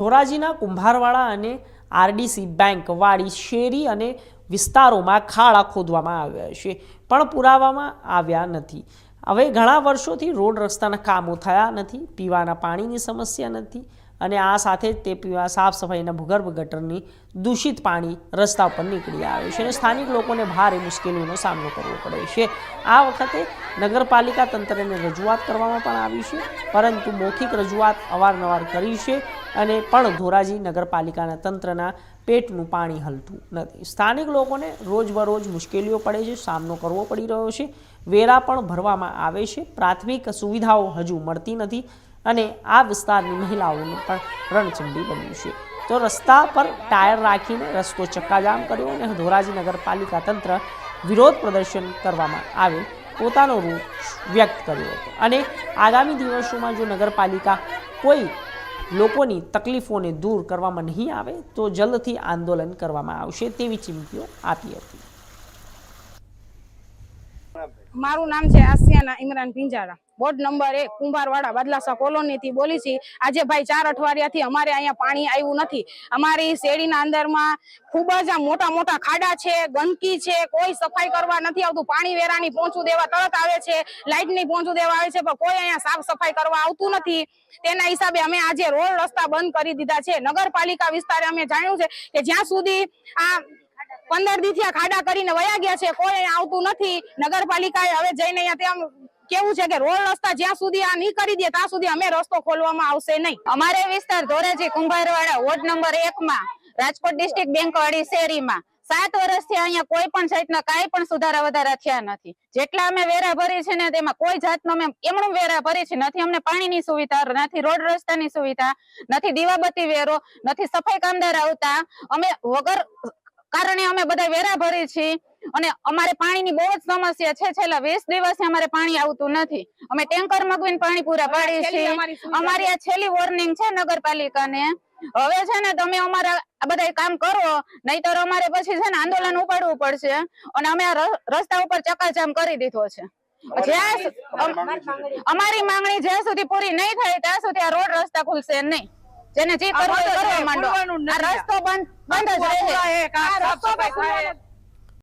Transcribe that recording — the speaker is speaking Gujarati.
ધોરાજીના કુંભારવાડા અને આરડીસી બેંક વાળી શેરી અને વિસ્તારોમાં ખાડા ખોદવામાં આવ્યા છે, પણ પુરાવામાં આવ્યા નથી. હવે ઘણા વર્ષોથી રોડ રસ્તાના કામો થયા નથી, પીવાના પાણીની સમસ્યા નથી અને આ સાથે જ તે પીવા સાફ સફાઈના ભૂગર્ભ ગટરની દૂષિત પાણી રસ્તા પર નીકળી આવે છે અને સ્થાનિક લોકોને ભારે મુશ્કેલીઓનો સામનો કરવો પડે છે. આ વખતે નગરપાલિકા તંત્રને રજૂઆત કરવામાં પણ આવી છે, પરંતુ મૌખિક રજૂઆત અવારનવાર કરી છે અને પણ ધોરાજી નગરપાલિકાના તંત્રના પેટનું પાણી હલતું નથી. સ્થાનિક લોકોને રોજબરોજ મુશ્કેલીઓ પડે છે, સામનો કરવો પડી રહ્યો છે. વેરા પણ ભરવામાં આવે છે. પ્રાથમિક સુવિધાઓ હજુ મળતી નથી. અને આ વિસ્તારની મહિલાઓનું પણ રણચંડી બન્યું છે. તો રસ્તા પર ટાયર રાખીને રસ્તો ચક્કાજામ કર્યો અને ધોરાજી નગરપાલિકા તંત્ર વિરોધ પ્રદર્શન કરવામાં આવેલ પોતાનો રૂપ વ્યક્ત કર્યો હતો. અને આગામી દિવસોમાં જો નગરપાલિકા કોઈ લોકોની તકલીફોને દૂર કરવામાં નહીં આવે, તો જલ્દથી આંદોલન કરવામાં આવશે તેવી ચીમકીઓ આપી હતી. મારું નામ છે આસિયાના ઇમરાન પિંજારા વોર્ડ નંબર એક, કુંભારવાડા, બદલાસા કોલોનીથી બોલી છીએ આજે ભાઈ ચાર અઠવાડિયાથી અમારે અહીંયા પાણી આવ્યું નથી. અમારી શેરીના અંદરમાં ખૂબ જ આ મોટા મોટા ખાડા છે, ગંદકી છે, કોઈ સફાઈ કરવા નથી આવતું. પાણી વેરાની પહોંચું દેવા તરત આવે છે લાઇટની પહોંચું દેવા આવે છે, પણ કોઈ અહીંયા સાફ સફાઈ કરવા આવતું નથી. તેના હિસાબે અમે આજે રોડ રસ્તા બંધ કરી દીધા છે. નગરપાલિકા વિસ્તારે અમે જાણ્યું છે કે જ્યાં સુધી આ પંદર દી આ ખાડા કરીને વયા ગયા છે, કોઈ અહીંયા આવતું નથી. નગરપાલિકાએ હવે જઈને અહીંયા તેમ કેવું છે કે રોડ રસ્તા જ્યાં સુધી આ નહીં કરી દે, ત્યાં સુધી અમે રસ્તો ખોલવામાં આવશે નહીં. અમારે વિસ્તાર ધોરેજી કુંભારવાડા, વોર્ડ નંબર એક માં, રાજકોટ ડિસ્ટ્રિક્ટ બેંક વાળી શેરીમાં. સાત વર્ષથી અહીંયા કોઈ પણ જાતના કાંઈ પણ સુધારા વધારા થયા નથી. જેટલા અમે વેરા ભરી છે ને તેમાં કોઈ જાતનો અમે એમણું વેરા ભરી છે નથી. અમને પાણીની સુવિધા નથી, રોડ રસ્તાની સુવિધા નથી, દીવાબત્તી વેરો નથી, સફાઈ કામદાર આવતા. અમે વગર કારણે અમે બધા વેરા ભરી છીએ. અને અમારે પાણીની બહુ જ સમસ્યા છે. છેલ્લા વીસ દિવસથી અમારે પાણી આવતું નથી. અમે ટેન્કર મગવીને પાણી પૂરા પાડીએ છીએ. અમારી આ છેલ્લી વોર્નિંગ છે નગરપાલિકાને. હવે છે ને તમે અમારા આ બધા કામ કરો નહીતર અમારે પછી છે ને આંદોલન ઉપાડવું પડશે. અને અમે આ રસ્તા ઉપર ચકાચામ કરી દીધો છે. જ્યાં અમારી માંગણી જ્યાં સુધી પૂરી નહીં થાય ત્યાં સુધી આ રોડ રસ્તા ખુલશે નહીં. જેને જે કરવું કરવા માંડો. આ રસ્તો બંધ બંધ જ રહે. રસ્તો